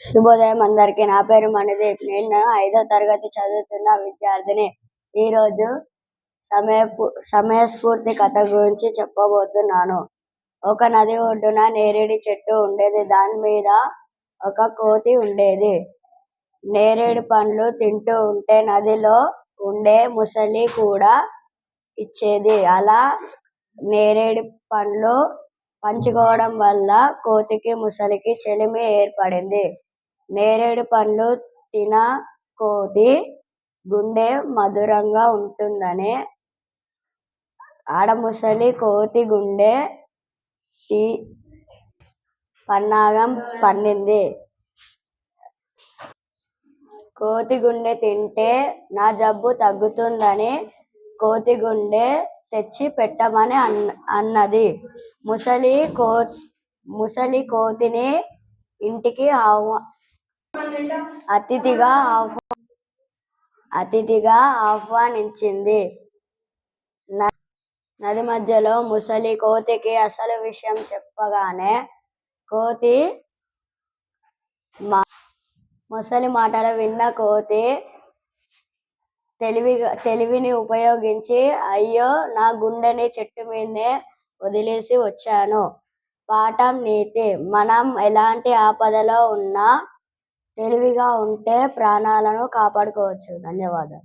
శుభోదయం అందరికీ. నా పేరు మణిదీప్. నేను ఐదో తరగతి చదువుతున్న విద్యార్థిని. ఈరోజు రోజు సమయ సమయస్ఫూర్తి కథ గురించి చెప్పబోతున్నాను. ఒక నది ఒడ్డున నేరేడు చెట్టు ఉండేది. దాని మీద ఒక కోతి ఉండేది. నేరేడు పండ్లు తింటూ ఉంటే నదిలో ఉండే ముసలి కూడా ఇచ్చేది. అలా నేరేడు పండ్లు పంచుకోవడం వల్ల కోతికి ముసలికి చెలిమి ఏర్పడింది. నేరేడు పండ్లు తిన కోతి గుండె మధురంగా ఉంటుందని ఆడ ముసలి కోతి గుండె తీ పన్నాగం పన్నింది కోతి గుండె తింటే నా జబ్బు తగ్గుతుందని కోతి గుండె తెచ్చి పెట్టమని అన్న అన్నది. ముసలి కో ముసలి కోతిని ఇంటికి ఆహ్వా అతిథిగా అతిథిగా ఆహ్వానించింది. నది మధ్యలో ముసలి కోతికి అసలు విషయం చెప్పగానే కోతి ముసలి మాటలు విన్న కోతి తెలివిగా తెలివిని ఉపయోగించి అయ్యో నా గుండెని చెట్టు మీదే వదిలేసి వచ్చాను. పాఠం నీతి. మనం ఎలాంటి ఆపదలో ఉన్నా తెలివిగా ఉంటే ప్రాణాలను కాపాడుకోవచ్చు. ధన్యవాదాలు.